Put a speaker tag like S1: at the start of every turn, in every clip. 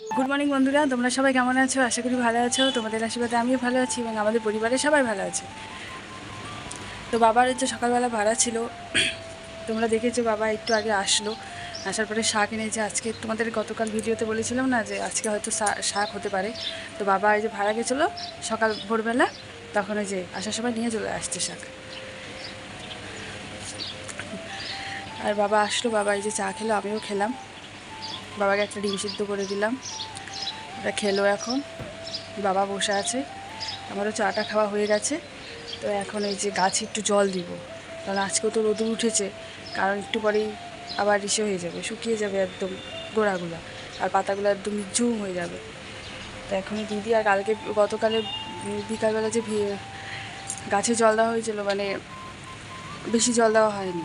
S1: Good morning বন্ধুরা। তোমরা সবাই কেমন আছো? আশা করি ভালো আছো। তোমাদের আশীর্বাদে আমিও ভালো আছি এবং আমাদের পরিবারের সবাই ভালো আছে। তো বাবার হচ্ছে সকালবেলা ভাড়া ছিল। তোমরা দেখেছ বাবা একটু আগে আসলো। আসার পরে শাক এনেছে। আজকে তোমাদের গতকাল ভিডিওতে বলেছিলাম না যে আজকে হয়তো শাক হতে পারে। তো বাবা এই যে ভাড়া গেছিল সকাল ভোরবেলা, তখন ওই যে আসার সময় নিয়ে চলে আসছে শাক। আর বাবা আসলো। বাবা এই যে চা খেলো, আমিও খেলাম। বাবাকে একটা ডিম সিদ্ধ করে দিলাম। ওটা খেলো এখন। বাবা বসে আছে। আমারও চাটা খাওয়া হয়ে গেছে। তো এখন এই যে গাছে একটু জল দিব। কারণ আজকেও তো রোদুর উঠেছে। কারণ একটু পরেই আবার ইসে হয়ে যাবে। শুকিয়ে যাবে একদম গোড়াগুলো। আর পাতাগুলো একদম জুম হয়ে যাবে। তো এখনই দিদি আর কালকে গতকালে বিকালবেলা যে গাছে জল দেওয়া হয়েছিল মানে বেশি জল দেওয়া হয়নি।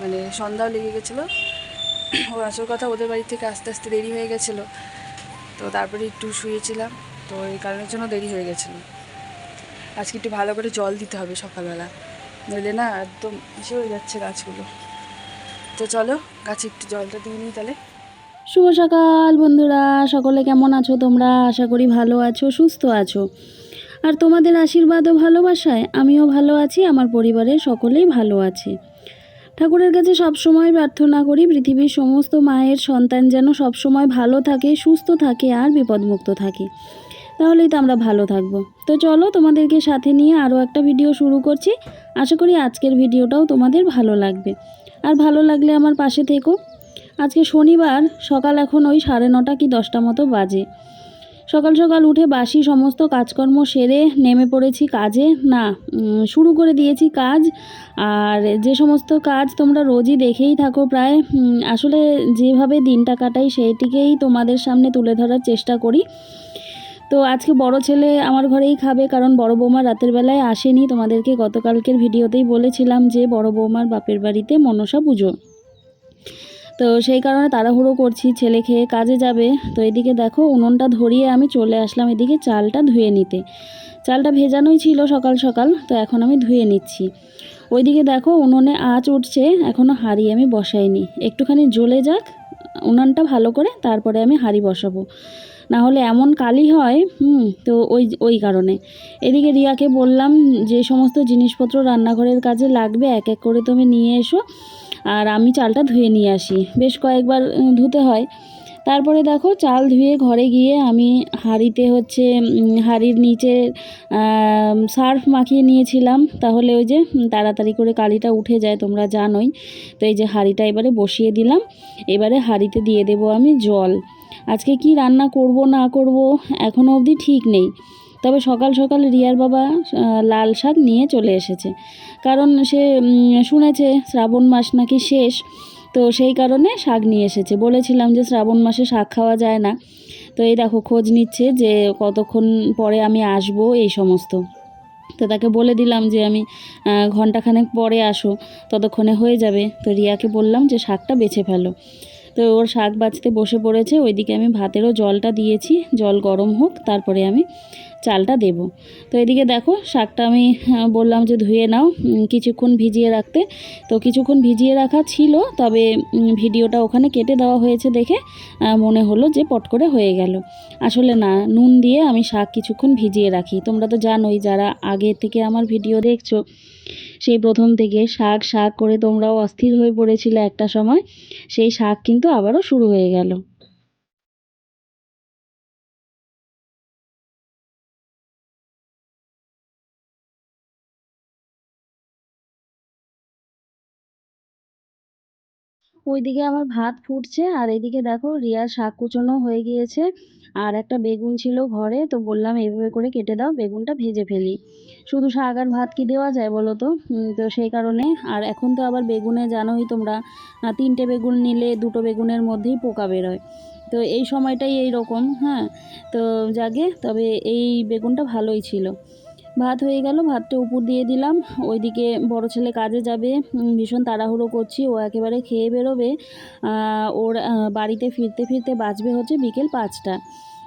S1: মানে সন্ধ্যাও লেগে গেছিল। আসল কথা ওদের বাড়ি থেকে আস্তে আস্তে দেরি হয়ে গেছিল। তো তারপরে একটু শুয়েছিলাম, তো এই কারণের জন্য দেরি হয়ে গেছিল। আজকে একটু ভালো করে জল দিতে হবে সকালবেলা, নইলে না একদম ইসে হয়ে যাচ্ছে গাছগুলো। তো চলো, গাছে একটু জলটা দিয়ে নিই তাহলে।
S2: শুভ সকাল বন্ধুরা, সকলে কেমন আছো তোমরা? আশা করি ভালো আছো, সুস্থ আছো। আর তোমাদের আশীর্বাদ ও ভালোবাসায় আমিও ভালো আছি, আমার পরিবারের সকলেই ভালো আছে। ঠাকুরের কাছে সবসময় প্রার্থনা করি পৃথিবীর সমস্ত মায়ের সন্তান যেন সবসময় ভালো থাকে, সুস্থ থাকে আর বিপদমুক্ত থাকে। তাহলেই তো আমরা ভালো থাকব। তো চলো তোমাদেরকে সাথে নিয়ে আরও একটা ভিডিও শুরু করছি। আশা করি আজকের ভিডিওটাও তোমাদের ভালো লাগবে। আর ভালো লাগলে আমার পাশে থেকো। আজকে শনিবার, সকাল এখন ওই সাড়ে নটা কি দশটা মতো বাজে। সকাল সকাল উঠে বাসি সমস্ত কাজকর্ম সেরে নেমে পড়েছি কাজে। না শুরু করে দিয়েছি কাজ। আর যে সমস্ত কাজ তোমরা রোজই দেখেই থাকো প্রায় আসলে যেভাবে দিনটা কাটাই সেইটিকেই তোমাদের সামনে তুলে ধরার চেষ্টা করি। তো আজকে বড় ছেলে আমার ঘরেই খাবে, কারণ বড় বৌমা রাতের বেলায় আসেনি। তোমাদেরকে গতকালকের ভিডিওতেই বলেছিলাম যে, বড় বৌমার বাপের বাড়িতে মনসা পুজো। তো সেই কারণে তাড়াহুড়ো করছি, ছেলে খেয়ে কাজে যাবে। তো এদিকে দেখো, উনুনটা ধরিয়ে আমি চলে আসলাম এদিকে চালটা ধুয়ে নিতে। চালটা ভেজানোই ছিল সকাল সকাল, তো এখন আমি ধুয়ে নিচ্ছি। ওইদিকে দেখো, উনুনে আঁচ উঠছে এখনও হাঁড়ি আমি বসাইনি। একটুখানি জ্বলে যাক, উনুনটা ভালো করে, তারপরে আমি হাঁড়ি বসাবো। না হলে এমন কালি হয়, হুম, তো ওই ওই কারণে। এদিকে রিয়াকে বললাম, যে সমস্ত জিনিসপত্র রান্নাঘরের কাজে লাগবে, এক এক করে তুমি নিয়ে এসো। আর আমি চালটা ধুয়ে নিয়ে আসি। বেশ কয়েকবার ধুতে হয়। তারপরে দেখো চাল ধুয়ে ঘরে গিয়ে আমি হাঁড়িতে হচ্ছে হাঁড়ির নিচে সার্ফ মাখিয়ে নিয়েছিলাম। তাহলে ওই যে তাড়াতাড়ি করে কালিটা উঠে যায়, তোমরা জানোই। তো এই যে হাঁড়িটা এবারে বসিয়ে দিলাম। এবারে হাঁড়িতে দিয়ে দেব আমি জল। আজকে কি রান্না করব, না করব এখনও অবধি ঠিক নেই। তবে সকাল সকাল রিয়ার বাবা লাল শাক নিয়ে চলে এসেছে। কারণ সে শুনেছে শ্রাবণ মাস নাকি শেষ, তো সেই কারণে শাক নিয়ে এসেছে। বলেছিলাম যে শ্রাবণ মাসে শাক খাওয়া যায় না। তো এই দেখো, খোঁজ নিচ্ছে যে কতক্ষণ পরে আমি আসব এই সমস্ত। তো তাকে বলে দিলাম যে আমি ঘন্টাখানেক পরে আসো, ততক্ষণে হয়ে যাবে। তো রিয়াকে বললাম যে শাকটা বেছে ফেলো। তো ওর শাক বাছতে বসে পড়েছে। ওইদিকে আমি ভাতেরও জলটা দিয়েছি। জল গরম হোক, তারপরে আমি চালটা দেব। তো এদিকে দেখো, শাকটা আমি বললাম যে ধুয়ে নাও কিছুক্ষণ ভিজিয়ে রাখতে। তো কিছুক্ষণ ভিজিয়ে রাখা ছিল, তবে ভিডিওটা ওখানে কেটে দেওয়া হয়েছে দেখে মনে হলো যে পট করে হয়ে গেল। আসলে না, নুন দিয়ে আমি শাক কিছুক্ষণ ভিজিয়ে রাখি। তোমরা তো জানোই, যারা আগে থেকে আমার ভিডিও দেখছ, সেই প্রথম থেকে শাক শাক করে তোমরাও অস্থির হয়ে পড়েছিলে একটা সময়, সেই শাক কিন্তু আবারও শুরু হয়ে গেল। ওইদিকে আমার ভাত ফুটছে, আর এদিকে দেখো রিয়ার শাক কুচোনো হয়ে গিয়েছে, আর একটা বেগুন ছিল ঘরে, তো বললাম এইভাবে করে কেটে দাও, বেগুনটা ভেজে ফেলি। শুধু শাক আর ভাত কি দেওয়া যায় বলো তো? তো সেই কারণে। আর এখন তো আবার বেগুনে জানোই তোমরা তিনটে বেগুন নিলে দুটো বেগুনের মধ্যেই পোকা বেরোয়। তো এই সময়টাই এই রকম হ্যাঁ? তো জাগে তবে এই বেগুনটা ভালোই ছিল। ভাত হয়ে গেল, ভাতটা উপর দিয়ে দিলাম। ওইদিকে বড় ছেলে কাজে যাবে ভীষণ তাড়াহুড়ো করছি, ও একেবারে খেয়ে বেরোবে। ওর বাড়িতে ফিরতে ফিরতে বাঁচবে হচ্ছে বিকেল পাঁচটা।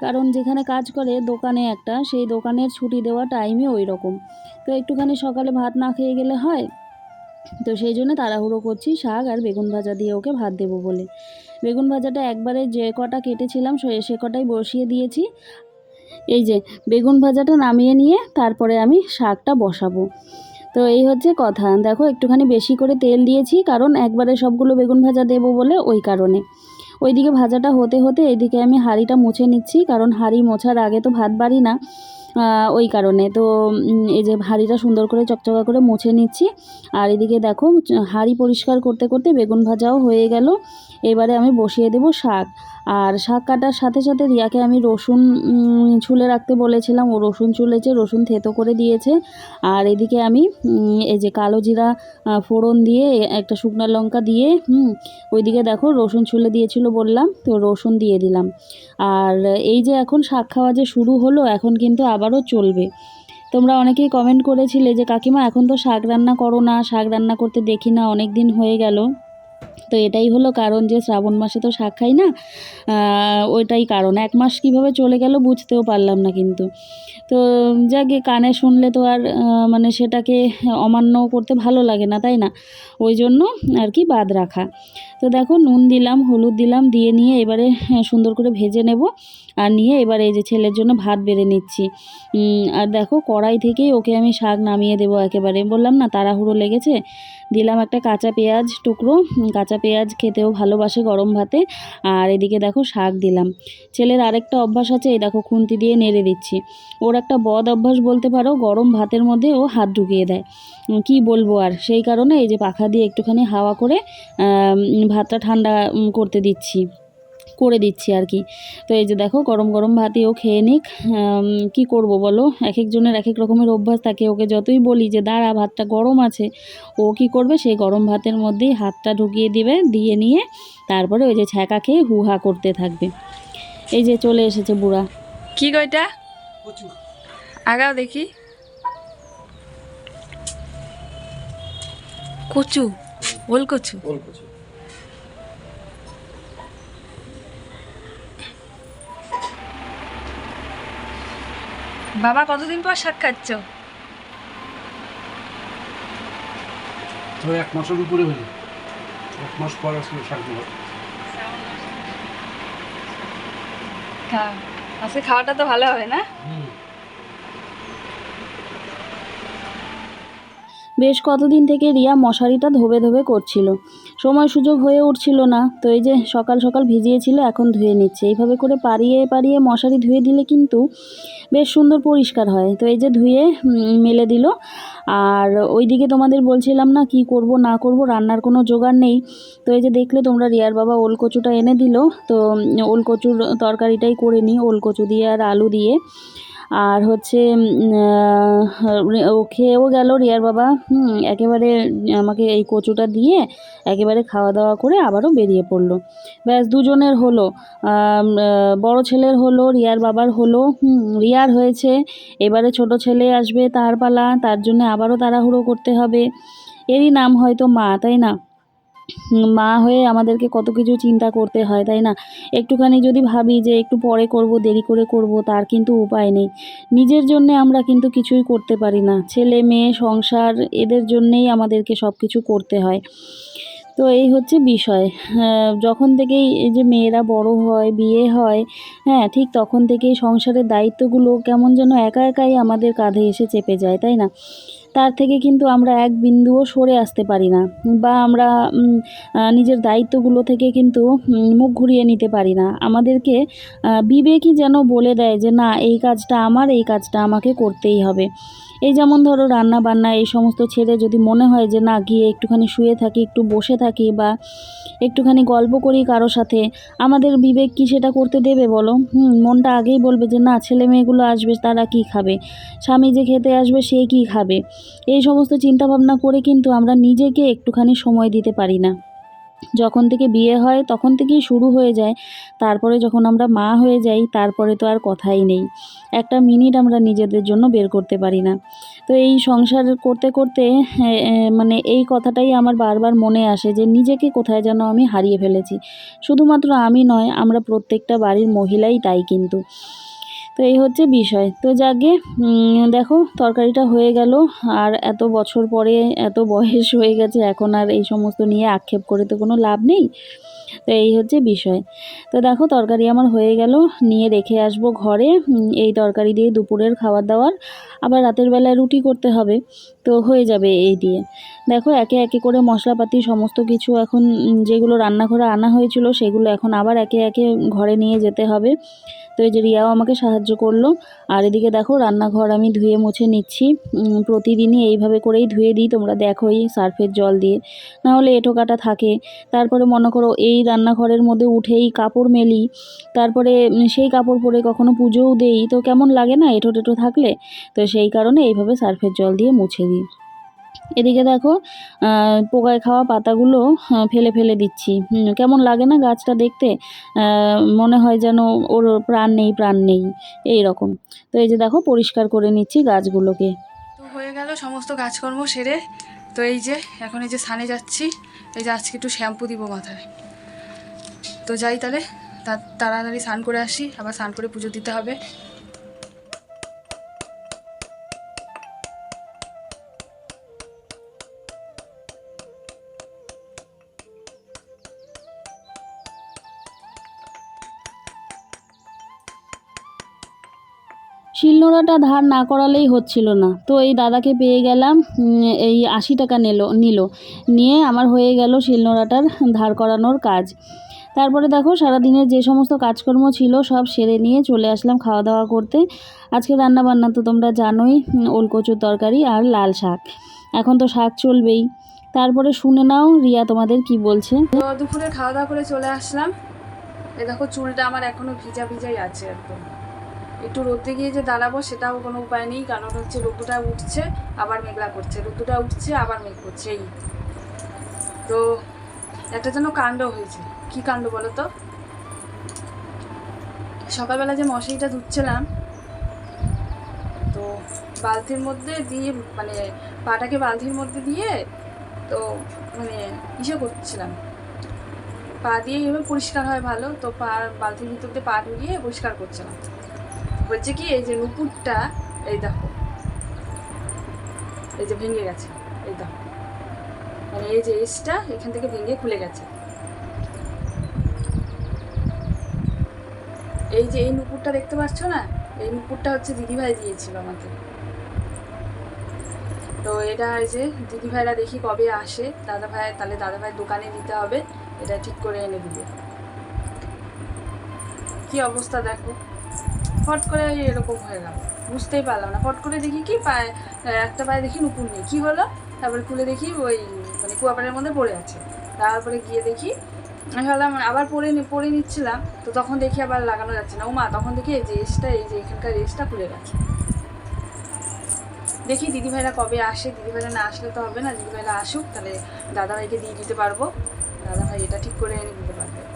S2: কারণ যেখানে কাজ করে দোকানে একটা, সেই দোকানের ছুটি দেওয়া টাইমই ওই রকম তো একটুখানি সকালে ভাত না খেয়ে গেলে হয়। তো সেই জন্য তাড়াহুড়ো করছি, শাক আর বেগুন ভাজা দিয়ে ওকে ভাত দেবো বলে। বেগুন ভাজাটা একবারে যে কটা কেটেছিলাম সে- কটাই বসিয়ে দিয়েছি। এই যে বেগুন ভাজাটা নামিয়ে নিয়ে তারপরে আমি শাকটা বসাবো। তো এই হচ্ছে কথা। দেখো একটুখানি বেশি করে তেল দিয়েছি, কারণ একবারে সবগুলো বেগুন ভাজা দেবো বলে ওই কারণে। ওইদিকে ভাজাটা হতে হতে এইদিকে আমি হাঁড়িটা মুছে নিচ্ছি, কারণ হাঁড়ি মোছার আগে তো ভাত বাড়ি না ওই কারণে। তো এই যে হাঁড়িটা সুন্দর করে চকচকা করে মুছে নিচ্ছি। আর এদিকে দেখো হাঁড়ি পরিষ্কার করতে করতে বেগুন ভাজাও হয়ে গেল। এবারে আমি বসিয়ে দেবো শাক। আর শাক কাটার সাথে সাথে রিয়াকে আমি রসুন ছুলে রাখতে বলেছিলাম। ও রসুন ছুলেছে, রসুন থেতো করে দিয়েছে। আর এদিকে আমি এই যে কালো জিরা ফোড়ন দিয়ে, একটা শুকনো লঙ্কা দিয়ে, হুম, ওইদিকে দেখো রসুন ছুলে দিয়েছিল বললাম, তো রসুন দিয়ে দিলাম। আর এই যে এখন শাক খাওয়া যে শুরু হলো, এখন কিন্তু আবারও চলবে। তোমরা অনেকেই কমেন্ট করেছিলে যে, কাকিমা এখন তো শাক রান্না করো না, শাক রান্না করতে দেখি না অনেক দিন হয়ে গেল। তো এটাই হলো কারণ যে শ্রাবণ মাসে তো শাক খাই না ওইটাই কারণ। এক মাস কীভাবে চলে গেল বুঝতেও পারলাম না কিন্তু। তো যাকে কানে শুনলে তো আর মানে সেটাকে অমান্য করতে ভালো লাগে না তাই না? ওই জন্য আর কি বাদ রাখা। তো দেখো নুন দিলাম হলুদ দিলাম দিয়ে নিয়ে এবারে সুন্দর করে ভেজে নেব। আর নিয়ে এবারে এই যে ছেলের জন্য ভাত বেড়ে নিচ্ছি। আর দেখো কড়াই থেকেই ওকে আমি শাক নামিয়ে দেবো একেবারে। বললাম না তাড়াহুড়ো লেগেছে? দিলাম একটা কাঁচা পেঁয়াজ টুকরো। উম, কাঁচা পেঁয়াজ খেতেও ভালোবাসে গরম ভাতে। আর এদিকে দেখো শাক দিলাম। ছেলের আরেকটা অভ্যাস আছে, এই দেখো খুন্তি দিয়ে নেড়ে দিচ্ছি। ওর একটা বদ অভ্যাস বলতে পারো, গরম ভাতের মধ্যে ও হাত ঢুকিয়ে দেয়। কি বলব আর, সেই কারণে এই যে পাখা দিয়ে একটুখানি হাওয়া করে ভাতটা ঠান্ডা করতে দিচ্ছি। করে দিচ্ছি আর কি। তো এই যে দেখো গরম গরম ভাতই ও খেয়ে নিক। কী করব বলো? এক একজনের এক এক রকমের অভ্যাস থাকে। ওকে যতই বলি যে দাঁড়া ভাতটা গরম আছে। ও কি করবে? সেই গরম ভাতের মধ্যেই হাতটা ঢুকিয়ে দিবে দিয়ে নিয়ে তারপরে ওই যে ছ্যাঁকা খেয়ে হু হা করতে থাকবে। এই যে চলে এসেছে বুড়া।
S1: কি গইটা আগাও দেখি। কচু ওল কচু।
S3: ওল কচু।
S1: বাবা কতদিন পর শাক খাচ্ছ?
S3: তো এক মাসের উপরে হলো। এক মাস পর আসলে শাক দেবো।
S1: আজকে খাওয়াটা তো ভালো হবে না?
S2: বেশ কতদিন থেকে রিয়া মশারিটা ধোবে ধোবে করছিল। সময় সুযোগ হয়ে উঠছিল না। তো এই যে সকাল সকাল ভিজিয়েছিল এখন ধুয়ে নিচ্ছে। এইভাবে করে পারিয়ে পারিয়ে মশারি ধুয়ে দিলে কিন্তু বেশ সুন্দর পরিষ্কার হয়। তো এই যে ধুয়ে মেলে দিল। আর ওইদিকে তোমাদের বলছিলাম না কি করব না করব রান্নার কোনো জোগাড় নেই। তো এই যে দেখলে তোমরা রিয়ার বাবা ওল কচুটা এনে দিল। তো উম, ওল কচুর তরকারিটাই করে নিই ওল কচু দিয়ে আর আলু দিয়ে। আর হচ্ছে ও খেয়েও গেল রিয়ার বাবা, হুম, একেবারে আমাকে এই কচুটা দিয়ে একেবারে খাওয়া দাওয়া করে আবারও বেরিয়ে পড়ল। ব্যাস, দুজনের হলো বড় ছেলের হলো, রিয়ার বাবার হলো রিয়ার হয়েছে, এবারে ছোট ছেলে আসবে তার পালা, তার জন্য আবারও তাড়াহুড়ো করতে হবে। এরই নাম হয়তো মা, তাই না? মা হয়ে আমাদেরকে কত কিছু চিন্তা করতে হয় তাই না? একটুখানি যদি ভাবি যে একটু পরে করব দেরি করে করব তার কিন্তু উপায় নেই। নিজের জন্যে আমরা কিন্তু কিছুই করতে পারি না। ছেলে মেয়ে সংসার এদের জন্যেই আমাদেরকে সব কিছু করতে হয়। তো এই হচ্ছে বিষয়। হ্যাঁ, যখন থেকেই এই যে মেয়েরা বড় হয় বিয়ে হয় হ্যাঁ ঠিক তখন থেকেই সংসারের দায়িত্বগুলো কেমন যেন একা একাই আমাদের কাঁধে এসে চেপে যায় তাই না? তার থেকে কিন্তু আমরা এক বিন্দুও সরে আসতে পারি না বা আমরা নিজের দায়িত্বগুলো থেকে কিন্তু মুখ ঘুরিয়ে নিতে পারি না। আমাদেরকে বিবেকই যেন বলে দেয় যে, না, এই কাজটা আমার, এই কাজটা আমাকে করতেই হবে। এই যেমন ধরো রান্না বান্না, এই সমস্ত ছেড়ে যদি মনে হয় যে না, গিয়ে একটুখানি শুয়ে থাকি, একটু বসে থাকি বা একটুখানি গল্প করি কারও সাথে, আমাদের বিবেক কি সেটা করতে দেবে বলো? হুম, মনটা আগেই বলবে যে না, ছেলে মেয়েগুলো আসবে, তারা কি খাবে? স্বামী যে খেতে আসবে, সে কি খাবে? এই সমস্ত চিন্তা ভাবনা করে কিন্তু আমরা নিজেকে একটুখানি সময় দিতে পারি না। যখন থেকে বিয়ে হয় তখন থেকেই শুরু হয়ে যায়। তারপরে যখন আমরা মা হয়ে যাই, তারপরে তো আর কথাই নেই। একটা মিনিট আমরা নিজেদের জন্য বের করতে পারি না। তো এই সংসার করতে করতে মানে এই কথাটাই আমার বারবার মনে আসে যে নিজেকে কোথায় যেন আমি হারিয়ে ফেলেছি। শুধুমাত্র আমি নয়, আমরা প্রত্যেকটা বাড়ির মহিলাই তাই কিন্তু। তো এই হচ্ছে বিষয়। তো যাকে দেখো তরকারিটা হয়ে গেল আর এত বছর পরে এত বয়স হয়ে গেছে, এখন আর এই সমস্ত নিয়ে আক্ষেপ করে তো কোনো লাভ নেই। তো এই হচ্ছে বিষয়। তো দেখো তরকারি আমার হয়ে গেল, নিয়ে রেখে আসব ঘরে। এই তরকারি দিয়ে দুপুরের খাবার দাবার আবার রাতের বেলায় রুটি করতে হবে, তো হয়ে যাবে এই দিয়ে। দেখো, একে একে করে মশলাপাতি সমস্ত কিছু এখন যেগুলো রান্নাঘরে আনা হয়েছিল সেগুলো এখন আবার একে একে ঘরে নিয়ে যেতে হবে। তো এই যে রিয়াও আমাকে সাহায্য করল। আর এদিকে দেখো, রান্নাঘর আমি ধুয়ে মুছে নিচ্ছি। প্রতিদিনই এইভাবে করেই ধুয়ে দিই। তোমরা দেখোই সার্ফের জল দিয়ে। না হলে এঁটো কাটা থাকে। তারপরে মনে করো এই রান্নাঘরের মধ্যে উঠেই কাপড় মেলি। তারপরে সেই কাপড় পরে কখনো পুজোও দেই। তো কেমন লাগে না? এঁটো টেটো থাকলে? তো সেই কারণে এইভাবে সার্ফের জল দিয়ে মুছে দিই। এদিকে দেখো পোকায় খাওয়া পাতাগুলো ফেলে ফেলে দিচ্ছি। কেমন লাগে না গাছটা দেখতে? মনে হয় যেন ওর প্রাণ নেই প্রাণ নেই। এই রকম তো এই যে দেখো, পরিষ্কার করে নিচ্ছি গাছগুলোকে।
S1: তো হয়ে গেল সমস্ত কাজকর্ম সেরে। তো এই যে, এখন এই যে স্নানে যাচ্ছি। এই যে আজকে একটু শ্যাম্পু দিব মাথায়। তো যাই তাহলে তাড়াতাড়ি স্নান করে আসি। আবার স্নান করে পুজো দিতে হবে।
S2: শিলনোড়াটা ধার না করালেই হচ্ছিল না। তো এই দাদাকে পেয়ে গেলাম এই আশি টাকা নিল নিল। নিয়ে আমার হয়ে গেল শিলনোড়াটার ধার করানোর কাজ। তারপরে দেখো সারাদিনের যে সমস্ত কাজকর্ম ছিল সব সেরে নিয়ে চলে আসলাম খাওয়া দাওয়া করতে। আজকে রান্না বান্না তো তোমরা জানোই, ওলকচুর তরকারি আর লাল শাক। এখন তো শাক চলবেই। তারপরে শুনে নাও রিয়া তোমাদের কি বলছে।
S1: দুপুরে খাওয়া দাওয়া করে চলে আসলাম। এই দেখো চুলটা আমার এখনও ভিজা ভিজাই আছে একদম। একটু রোদে গিয়ে যে দাঁড়াবো সেটাও কোনো উপায় নেই, কারণ হচ্ছে রোদ্দুটা উঠছে, আবার মেঘলা করছে। রোদ্দুটা উঠছে, আবার মেঘ করছে, এই। তো একটা যেন কাণ্ড হয়েছে। কি কাণ্ড বলো তো? সকালবেলা যে মশারিটা ধুচ্ছিলাম, তো বালতির মধ্যে দিয়ে মানে পাটাকে বালতির মধ্যে দিয়ে, তো মানে ইসে করছিলাম। পা দিয়ে এভাবে পরিষ্কার হয় ভালো, তো পা, বালতির ভিতর দিয়ে পা ঢুকিয়ে পরিষ্কার করছিলাম। বলছে কি, এই যে নুপুরটা এই দেখো। এই যে ভেঙে গেছে, এই দেখো। মানে এই যে এসটা এখান থেকে ভেঙে খুলে গেছে। এই যে এই নুপুরটা দেখতে পাচ্ছ না, এই নুপুরটা হচ্ছে দিদিভাই দিয়েছিল আমাকে। তো এটা এই যে দিদিভাইরা দেখি কবে আসে দাদা ভাই তাহলে দাদা ভাই দোকানে দিতে হবে, এটা ঠিক করে এনে দিবে। কি অবস্থা দেখো। ফট করে এরকম হয়ে গেল। বুঝতেই পারলাম না। ফট করে দেখি কি পায়ে, একটা পায়ে দেখি নুপুর নেই। কী হলো? তারপরে খুলে দেখি ওই মানে কুয়াপাড়ের মধ্যে পড়ে আছে। তারপরে গিয়ে দেখি ভাবলাম আবার নি- পরে নিচ্ছিলাম। তো তখন দেখি আবার লাগানো যাচ্ছে না। ও মা তখন দেখি এই যে রেসটা, এই যে এখানকার রেসটা খুলে গেছে। দেখি দিদিভাইরা কবে আসে। দিদিভাইরা না আসলে তো হবে না। দিদিভাইরা আসুক, তাহলে দাদাভাইকে দিয়ে দিতে পারব। দাদাভাই এটা ঠিক করে এনে দিতে পারবে।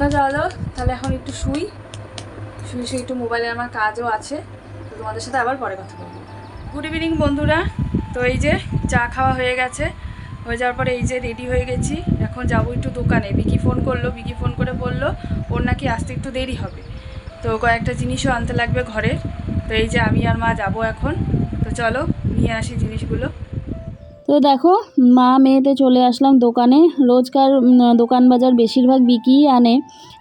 S1: তা চলো তাহলে এখন একটু শুই। শুয়ে শুয়ে একটু মোবাইলে আমার কাজও আছে, তো তোমাদের সাথে আবার পরে কথা বলব। গুড ইভিনিং বন্ধুরা। তো এই যে চা খাওয়া হয়ে গেছে, হয়ে যাওয়ার পরে এই যে রেডি হয়ে গেছি। এখন যাব একটু দোকানে। বিকি ফোন করল, বিকি ফোন করে বলল, ওর নাকি আসতে একটু দেরি হবে। তো কয়েকটা জিনিসও আনতে লাগবে ঘরে। তো এই যে আমি আর মা যাব এখন। তো চলো, নিয়ে আসি জিনিসগুলো।
S2: তো দেখো মা মেয়েতে চলে আসলাম দোকানে। রোজকার দোকান বাজার বেশিরভাগ বিকিই আনে।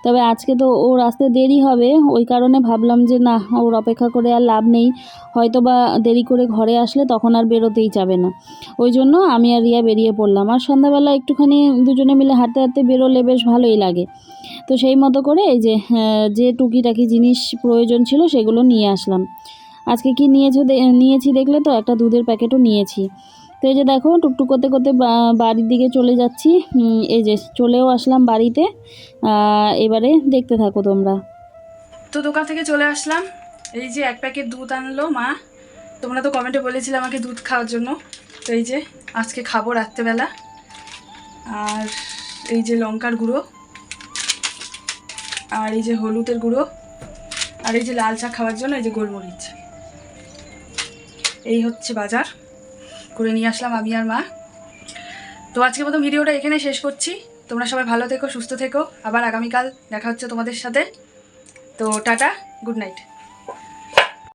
S2: তবে আজকে তো ওর আসতে দেরি হবে ওই কারণে ভাবলাম যে না ওর অপেক্ষা করে আর লাভ নেই। হয়তো বা দেরি করে ঘরে আসলে তখন আর বেরোতেই যাবে না। ওই জন্য আমি আর রিয়া বেরিয়ে পড়লাম। আর সন্ধ্যাবেলা একটুখানি দুজনে মিলে হাঁটতে হাঁটতে বেরোলে বেশ ভালোই লাগে। তো সেই মতো করে এই যে আহ, যে টুকিটাকি জিনিস প্রয়োজন ছিল সেগুলো নিয়ে আসলাম। আজকে কি নিয়েছো নিয়েছি দেখলে তো একটা দুধের প্যাকেটও নিয়েছি। তো এই যে দেখো, টুকটুক করতে করতে বাড়ির দিকে চলে যাচ্ছি। এই যে চলেও আসলাম বাড়িতে। এবারে দেখতে থাকো তোমরা।
S1: তো দোকান থেকে চলে আসলাম। এই যে এক প্যাকেট দুধ আনলো মা। তোমরা তো কমেন্টে বলেছিলে আমাকে দুধ খাওয়ার জন্য। তো এই যে আজকে খাব রাত্রেবেলা। আর এই যে লঙ্কার গুঁড়ো। আর এই যে হলুদের গুঁড়ো। আর এই যে লাল চা খাওয়ার জন্য এই যে গোলমরিচ। এই হচ্ছে বাজার। করে নিয়ে আসলাম আমি আর মা। তো আজকের মতো ভিডিওটা এখানে শেষ করছি। তোমরা সবাই ভালো থেকো, সুস্থ থেকো। আবার আগামীকাল দেখা হচ্ছে তোমাদের সাথে। তো টাটা, গুড নাইট।